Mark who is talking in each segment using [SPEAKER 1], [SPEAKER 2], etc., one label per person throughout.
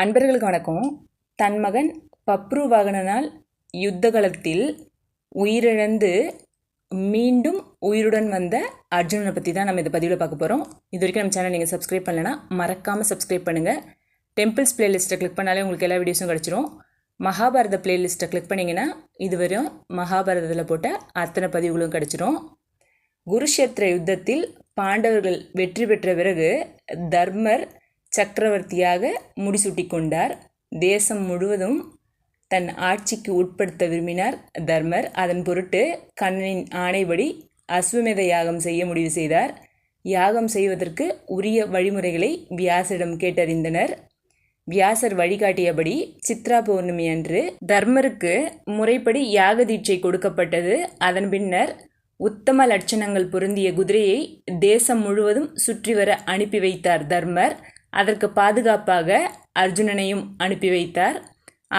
[SPEAKER 1] அன்பர்களுக்கு வணக்கம். தன் மகன் பப்ரு வகனனால் யுத்த யுத்தகலத்தில் உயிரிழந்து மீண்டும் உயிருடன் வந்த அர்ஜுனனை பற்றி தான் நம்ம இந்த பதிவில் பார்க்க போகிறோம் இது வரைக்கும் நம்ம சேனல் நீங்கள் சப்ஸ்கிரைப் பண்ணலைன்னா மறக்காமல் சப்ஸ்கிரைப் பண்ணுங்கள் டெம்பிள்ஸ் பிளேலிஸ்ட்டை கிளிக் பண்ணாலே உங்களுக்கு எல்லா வீடியோஸும் கிடச்சிரும். மகாபாரத பிளேலிஸ்ட்டை கிளிக் பண்ணிங்கன்னா இதுவரையும் மகாபாரதத்தில் போட்ட அத்தனை பதிவுகளும் கிடச்சிரும். குருஷேத்திர யுத்தத்தில் பாண்டவர்கள் வெற்றி பெற்ற பிறகு தர்மர் சக்கரவர்த்தியாக முடிசூட்டி கொண்டார் தேசம் முழுவதும் தன் ஆட்சிக்கு உட்படுத்த விரும்பினார் தர்மர். அதன் பொருட்டு கண்ணனின் ஆணைப்படி அஸ்வமேத யாகம் செய்ய முடிவு செய்தார். யாகம் செய்வதற்கு உரிய வழிமுறைகளை வியாசரிடம் கேட்டறிந்தனர். வியாசர் வழிகாட்டியபடி சித்ரா பௌர்ணமி அன்று தர்மருக்கு முறைப்படி யாக தீட்சை கொடுக்கப்பட்டது. அதன் பின்னர் உத்தம லட்சணங்கள் பொருந்திய குதிரையை தேசம் முழுவதும் சுற்றி வர அனுப்பி வைத்தார் தர்மர். அதற்கு பாதுகாப்பாக அர்ஜுனனையும் அனுப்பி வைத்தார்.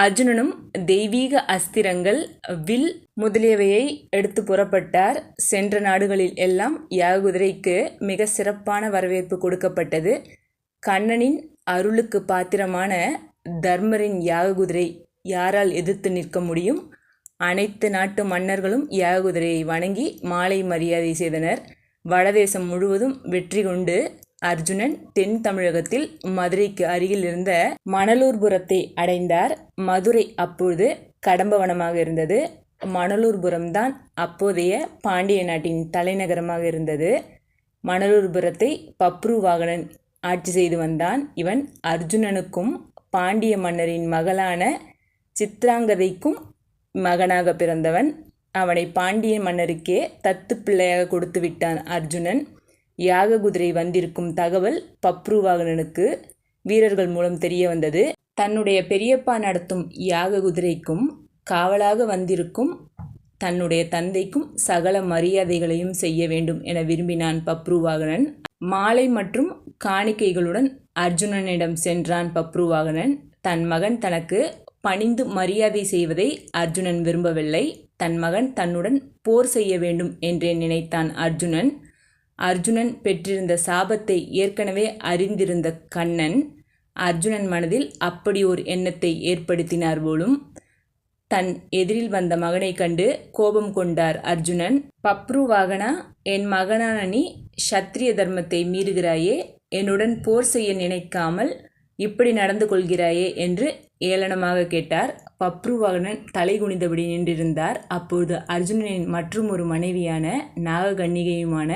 [SPEAKER 1] அர்ஜுனனும் தெய்வீக அஸ்திரங்கள் வில் முதலியவையை எடுத்து புறப்பட்டார். சென்ற நாடுகளில் எல்லாம் யாகுதிரைக்கு மிக சிறப்பான வரவேற்பு கொடுக்கப்பட்டது. கண்ணனின் அருளுக்கு பாத்திரமான தர்மரின் யாககுதிரை யாரால் எதிர்த்து நிற்க முடியும்? அனைத்து நாட்டு மன்னர்களும் யாககுதிரையை வணங்கி மாலை மரியாதை செய்தனர். வடதேசம் முழுவதும் வெற்றி கொண்டு அர்ஜுனன் தென் தமிழகத்தில் மதுரைக்கு அருகில் இருந்த மணலூர்புரத்தை அடைந்தார். மதுரை அப்பொழுது கடம்பவனமாக இருந்தது. மணலூர்புரம் தான் அப்போதைய பாண்டிய நாட்டின் தலைநகரமாக இருந்தது. மணலூர்புரத்தை பப்ருவாகனன் ஆட்சி செய்து வந்தான். இவன் அர்ஜுனனுக்கும் பாண்டிய மன்னரின் மகளான சித்ராங்கதைக்கும் மகனாக பிறந்தவன். அவனை பாண்டிய மன்னருக்கே தத்து பிள்ளையாக கொடுத்து விட்டான் அர்ஜுனன். யாக குதிரை வந்திருக்கும் தகவல் பப்ருவாகனனுக்கு வீரர்கள் மூலம் தெரிய வந்தது. தன்னுடைய பெரியப்பா நடத்தும் யாக குதிரைக்கும் காவலாக வந்திருக்கும் தன்னுடைய தந்தைக்கும் சகல மரியாதைகளையும் செய்ய வேண்டும் என விரும்பினான் பப்ருவாகனன். மாலை மற்றும் காணிக்கைகளுடன் அர்ஜுனனிடம் சென்றான் பப்ருவாகனன். தன் மகன் தனக்கு பணிந்து மரியாதை செய்வதை அர்ஜுனன் விரும்பவில்லை. தன் மகன் தன்னுடன் போர் செய்ய வேண்டும் என்றே நினைத்தான் அர்ஜுனன். அர்ஜுனன் பெற்றிருந்த சாபத்தை ஏற்கனவே அறிந்திருந்த கண்ணன் அர்ஜுனன் மனதில் அப்படி ஒரு எண்ணத்தை ஏற்படுத்தினார் போலும் தன் எதிரில் வந்த மகனை கண்டு கோபம் கொண்டார் அர்ஜுனன். பப்ருவாகனா என் மகனான நீ சத்திரிய தர்மத்தை மீறுகிறாயே என்னுடன் போர் செய்ய நினைக்காமல் இப்படி நடந்து கொள்கிறாயே என்று ஏளனமாக கேட்டார். பப்ருவாகனன் தலை குனிந்தபடி நின்றிருந்தார். அப்பொழுது அர்ஜுனனின் மற்றும் ஒரு மனைவியான நாககன்னிகையுமான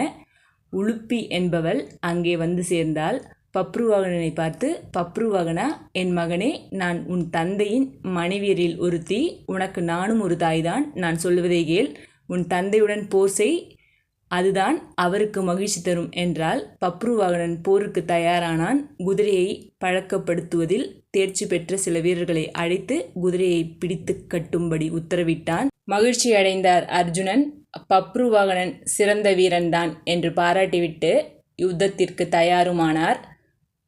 [SPEAKER 1] உளுப்பி என்பவள் அங்கே வந்து சேர்ந்தால் பப்ருவாகனனை பார்த்து பப்ருவாகனா என் மகனே நான் உன் தந்தையின் மனைவியரில் ஒருத்தி. உனக்கு நானும் ஒரு தாய்தான். நான் சொல்வதை கேள். உன் தந்தையுடன் போர் செய். அதுதான் அவருக்கு மகிழ்ச்சி தரும் என்றால் பப்ருவாகனன் போருக்கு தயாரானான். குதிரையை பழக்கப்படுத்துவதில் தேர்ச்சி பெற்ற சில வீரர்களை அழைத்து குதிரையை பிடித்து கட்டும்படி உத்தரவிட்டான். மகிழ்ச்சி அடைந்தார் அர்ஜுனன். பப்ருவாகனன் சிறந்த வீரன்தான் என்று பாராட்டிவிட்டு யுத்தத்திற்கு தயாருமானார்.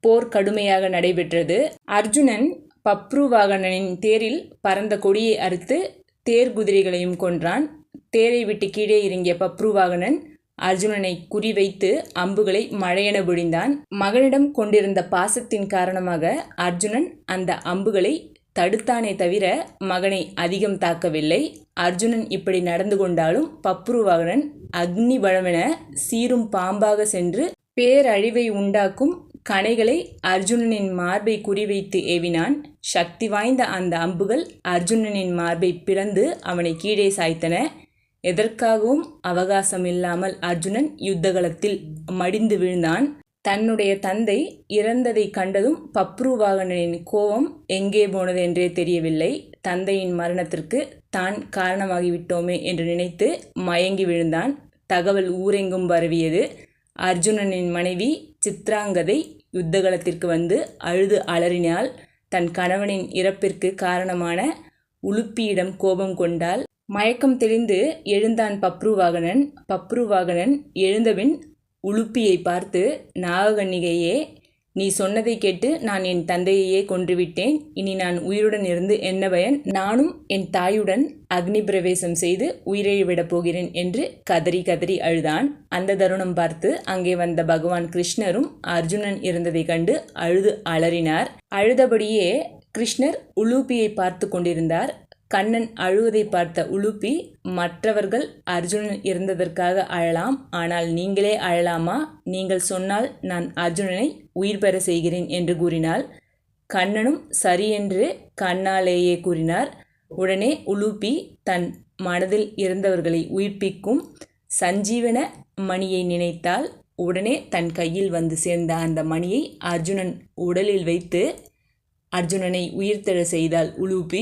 [SPEAKER 1] போர் கடுமையாக நடைபெற்றது. அர்ஜுனன் பப்ருவாகனனின் தேரில் பறந்த கொடியை அறுத்து தேர் குதிரைகளையும் கொன்றான். தேரை விட்டு கீழே இறங்கிய பப்ருவாகனன் அர்ஜுனனை குறிவைத்து அம்புகளை மழையென பொழிந்தான் மகனிடம் கொண்டிருந்த பாசத்தின் காரணமாக அர்ஜுனன் அந்த அம்புகளை தடுத்தானே தவிர மகனை அதிகம் தாக்கவில்லை. அர்ஜுனன் இப்படி நடந்து கொண்டாலும் பப்ருவாகனன் அக்னி பலமென சீரும் பாம்பாக சென்று பேரழிவை உண்டாக்கும் கணைகளை அர்ஜுனனின் மார்பை குறிவைத்து ஏவினான். சக்தி வாய்ந்த அந்த அம்புகள் அர்ஜுனனின் மார்பை பிளந்து அவனை கீழே சாய்த்தன. எதற்காகவும் அவகாசம் இல்லாமல் அர்ஜுனன் யுத்தகலத்தில் மடிந்து விழுந்தான். தன்னுடைய தந்தை இறந்ததை கண்டதும் பப்ருவாகனனின் கோபம் எங்கே போனது என்றே தெரியவில்லை. தந்தையின் மரணத்திற்கு தான் காரணமாகிவிட்டோமே என்று நினைத்து மயங்கி விழுந்தான். தகவல் ஊரெங்கும் பரவியது. அர்ஜுனனின் மனைவி சித்ராங்கதை யுத்தகலத்திற்கு வந்து அழுது அலறினாள் தன் கணவனின் இறப்பிற்கு காரணமான உலுப்பியிடம் கோபம் கொண்டால் மயக்கம் தெளிந்து எழுந்தான் பப்ருவாகனன். பப்ருவாகனன் எழுந்தபின் உலுப்பியை பார்த்து நாககன்னிகையே நீ சொன்னதை கேட்டு நான் என் தந்தையையே கொன்றுவிட்டேன். இனி நான் உயிருடன் இருந்து என்ன பயன்? நானும் என் தாயுடன் அக்னி பிரவேசம் செய்து உயிரை போகிறேன் என்று கதறி கதறி அழுதான். அந்த தருணம் பார்த்து அங்கே வந்த பகவான் கிருஷ்ணரும் அர்ஜுனன் இருந்ததை கண்டு அழுது அலறினார். அழுதபடியே கிருஷ்ணர் உலூப்பியை பார்த்து கொண்டிருந்தார். கண்ணன் அழுவதை பார்த்த உலுப்பி மற்றவர்கள் அர்ஜுனன் இருந்ததற்காக அழலாம். ஆனால் நீங்களே அழலாமா? நீங்கள் சொன்னால் நான் அர்ஜுனனை உயிர் பெற செய்கிறேன் என்று கூறினாள். கண்ணனும் சரி என்று கண்ணாலேயே கூறினார். உடனே உலுப்பி தன் மனதில் இருந்தவர்களை உயிர்ப்பிக்கும் சஞ்சீவன மணியை நினைத்தால் உடனே தன் கையில் வந்து சேர்ந்த அந்த மணியை அர்ஜுனன் உடலில் வைத்து அர்ஜுனனை உயிர்த்தெழ செய்தால் உலூப்பி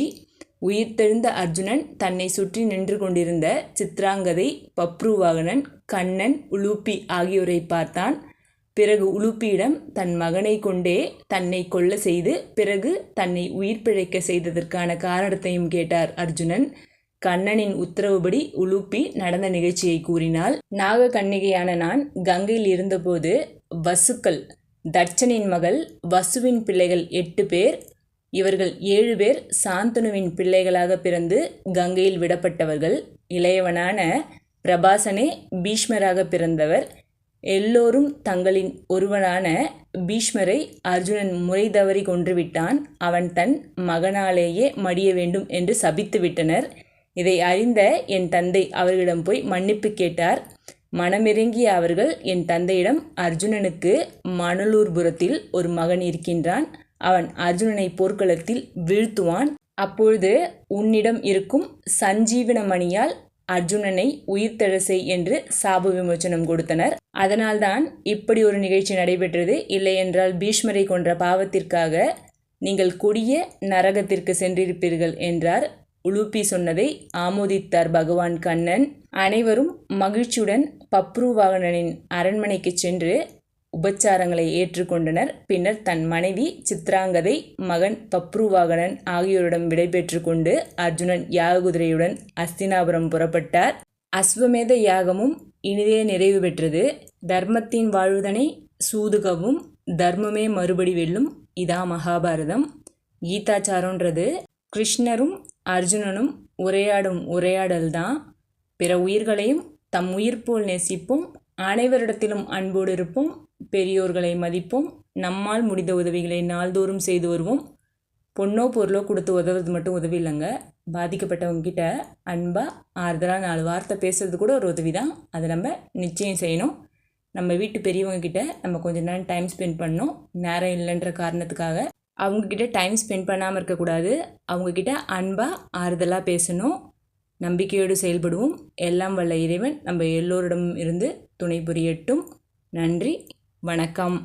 [SPEAKER 1] உயிர்த்தெழுந்த அர்ஜுனன் தன்னை சுற்றி நின்று கொண்டிருந்த சித்ராங்கதை பப்ருவாகனன் கண்ணன் உலூப்பி ஆகியோரை பார்த்தான். பிறகு உலுப்பியிடம் தன் மகனை கொண்டே தன்னை கொல்ல செய்து பிறகு தன்னை உயிர் பிழைக்க செய்ததற்கான காரணத்தையும் கேட்டார் அர்ஜுனன். கண்ணனின் உத்தரவுபடி உலுப்பி நடந்த நிகழ்ச்சியை கூறினாள். நாக கன்னிகையான நான் கங்கையில் இருந்தபோது வசுக்கள் தட்சனின் மகள் வசுவின் பிள்ளைகள் எட்டு பேர் இவர்கள் ஏழு பேர் சாந்தனுவின் பிள்ளைகளாக பிறந்து கங்கையில் விடப்பட்டவர்கள். இளையவனான பிரபாசனே பீஷ்மராக பிறந்தவர். எல்லோரும் தங்களின் ஒருவனான பீஷ்மரை அர்ஜுனன் முறை தவறி கொன்றுவிட்டான். அவன் தன் மகனாலேயே மடிய வேண்டும் என்று சபித்து விட்டனர். இதை அறிந்த என் தந்தை அவர்களிடம் போய் மன்னிப்பு கேட்டார். மனமிறங்கிய அவர்கள் என் தந்தையிடம் அர்ஜுனனுக்கு மணலூர்புரத்தில் ஒரு மகன் இருக்கின்றான். அவன் அர்ஜுனனை போர்க்களத்தில் வீழ்த்துவான். அப்பொழுது உன்னிடம் இருக்கும் சஞ்சீவன மணியால் அர்ஜுனனை உயிர்த்தெழசை என்று சாப விமோச்சனம் கொடுத்தனர். அதனால்தான் இப்படி ஒரு நிகழ்ச்சி நடைபெற்றது. இல்லையென்றால் பீஷ்மரை கொன்ற பாவத்திற்காக நீங்கள் கொடிய நரகத்திற்கு சென்றிருப்பீர்கள் என்றார். உலுப்பி சொன்னதை ஆமோதித்தார் பகவான் கண்ணன். அனைவரும் மகிழ்ச்சியுடன் பப்ருவாகனனின் அரண்மனைக்கு சென்று உபச்சாரங்களை ஏற்றுக்கொண்டனர். பின்னர் தன் மனைவி சித்ராங்கதை மகன் பப்ருவாகனன் ஆகியோரிடம் விடைபெற்று கொண்டு அர்ஜுனன் யாககுதிரையுடன் அஸ்தினாபுரம் புறப்பட்டார். அஸ்வமேத யாகமும் இனிதே நிறைவு பெற்றது. தர்மத்தின் வாழ்வுதனை சூதுகவும் தர்மமே மறுபடி வெல்லும் இதா மகாபாரதம். கீதாச்சாரன்றது கிருஷ்ணரும் அர்ஜுனனும் உரையாடும் உரையாடல் தான் பிற உயிர்களையும் தம் உயிர் போல் நேசிப்போம். அனைவரிடத்திலும் அன்போடு இருப்போம். பெரியோர்களை மதிப்போம். நம்மால் முடிந்த உதவிகளை நாள்தோறும் செய்து வருவோம். பொண்ணோ பொருளோ கொடுத்து உதவுறது மட்டும் உதவி இல்லைங்க. பாதிக்கப்பட்டவங்கக்கிட்ட அன்பாக ஆறுதலாக நாலு வார்த்தை பேசுறது கூட ஒரு உதவி தான் அதை நம்ம நிச்சயம் செய்யணும். நம்ம வீட்டு பெரியவங்கக்கிட்ட நம்ம கொஞ்ச நேரம் டைம் ஸ்பெண்ட் பண்ணணும். நேரம் இல்லைன்ற காரணத்துக்காக அவங்கக்கிட்ட டைம் ஸ்பெண்ட் பண்ணாமல் இருக்கக்கூடாது. அவங்கக்கிட்ட அன்பாக ஆறுதலாக பேசணும். நம்பிக்கையோடு செயல்படுவோம். எல்லாம் வல்ல இறைவன் நம்ம எல்லோரிடமும் இருந்து துணை புரியட்டும். நன்றி. வணக்கம்.